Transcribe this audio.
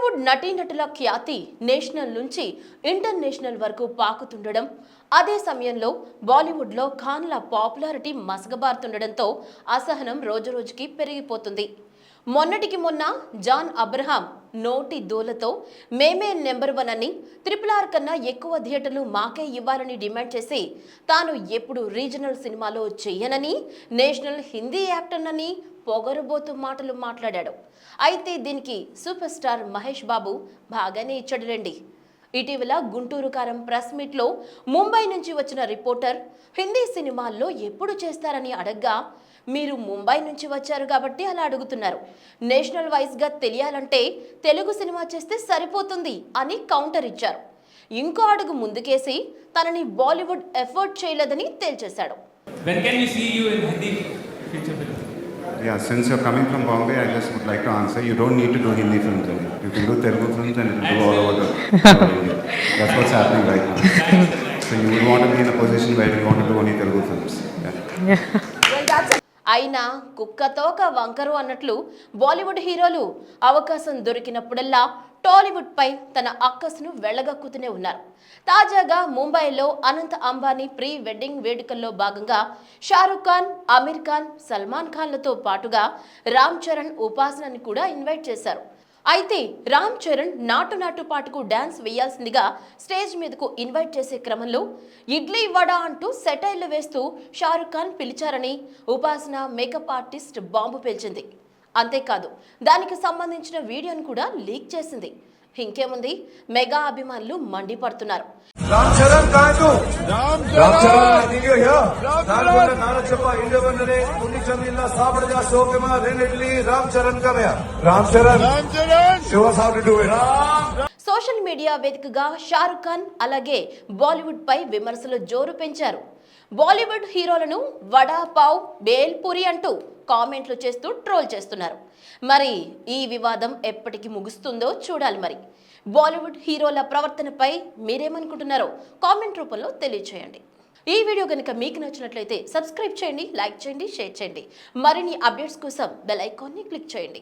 టాలీవుడ్ నటీనటుల ఖ్యాతి నేషనల్ నుంచి ఇంటర్నేషనల్ వరకు పాకుతుండడం అదే సమయంలో బాలీవుడ్లో ఖాన్ల పాపులారిటీ మసగబారుతుండడంతో అసహనం రోజురోజుకి పెరిగిపోతుంది. మొన్నటికి మొన్న జాన్ అబ్రహాం నోటి దూలతో మేమే నెంబర్ వన్ అని త్రిపుల్ ఆర్ కన్నా ఎక్కువ థియేటర్లు మాకే ఇవ్వాలని డిమాండ్ చేసి తాను ఎప్పుడు రీజనల్ సినిమాలో చెయ్యనని నేషనల్ హిందీ యాక్టర్నని పొగరుబోతు మాటలు మాట్లాడాడు. అయితే దీనికి సూపర్ స్టార్ మహేష్ బాబు బాగానే ఇచ్చాడు రండి ఇటీవల గుంటూరు కారం ప్రెస్ మీట్లో ముంబై నుంచి వచ్చిన రిపోర్టర్ హిందీ సినిమాల్లో ఎప్పుడు చేస్తారని అడగ్గా మీరు ముంబై నుంచి వచ్చారు కాబట్టి అలా అడుగుతున్నారు. నేషనల్ వైజ్గా తెలియాలంటే తెలుగు సినిమా చేస్తే సరిపోతుంది అని కౌంటర్ ఇచ్చారు. ఇంకో అడుగు ముందుకేసి తనని బాలీవుడ్ ఎఫర్ట్ చేయలేదని తేల్చేశాడు. Yeah, since you're coming from Bombay, I just would like to answer. You don't need to do Hindi films anymore. You can do Telugu films and it'll do all That's what's happening right now. So you would want to be in a position where you want to do only Telugu films. Yeah. అయినా కుక్కతోక వంకరు అన్నట్లు బాలీవుడ్ హీరోలు అవకాశం దొరికినప్పుడల్లా టాలీవుడ్ పై తన అక్కసును వెళ్ళగక్కుతూనే ఉన్నారు తాజాగా ముంబైలో Anant Ambani pre wedding వేడుకల్లో భాగంగా షారుఖ్ ఖాన్ అమీర్ ఖాన్ సల్మాన్ ఖాన్లతో పాటుగా రామ్ చరణ్ ఉపాసనని కూడా ఇన్వైట్ చేశారు అయితే రామ్ చరణ్ నాటు నాటు పాటకు డాన్స్ వేయాల్సిందిగా స్టేజ్ మీదకు ఇన్వైట్ చేసే క్రమంలో ఇడ్లీ వడ అంటూ సెటైర్లు వేస్తూ షారుఖ్ ఖాన్ పిలిచారని ఉపాసన మేకప్ ఆర్టిస్ట్ బాంబు పేల్చింది. అంతేకాదు దానికి సంబంధించిన వీడియోను కూడా లీక్ చేసింది. ఇంకేముంది? మెగా అభిమానులు మండిపడుతున్నారు. సోషల్ మీడియా వేదికగా షారుఖ్ ఖాన్ అలాగే బాలీవుడ్ పై విమర్శలు జోరు పెంచారు. బాలీవుడ్ హీరోలను వడా పావ్ బేల్పురి అంటూ కామెంట్లు చేస్తూ ట్రోల్ చేస్తున్నారు. మరి ఈ వివాదం ఎప్పటికి ముగుస్తుందో చూడాలి మరి. బాలీవుడ్ హీరోల ప్రవర్తనపై మీరేమనుకుంటున్నారో కామెంట్ రూపంలో తెలియచేయండి. ఈ వీడియో కనుక మీకు నచ్చినట్లయితే సబ్స్క్రైబ్ చేయండి లైక్ చేయండి షేర్ చేయండి. మరిన్ని అప్డేట్స్ కోసం బెల్ ఐకాన్ని క్లిక్ చేయండి.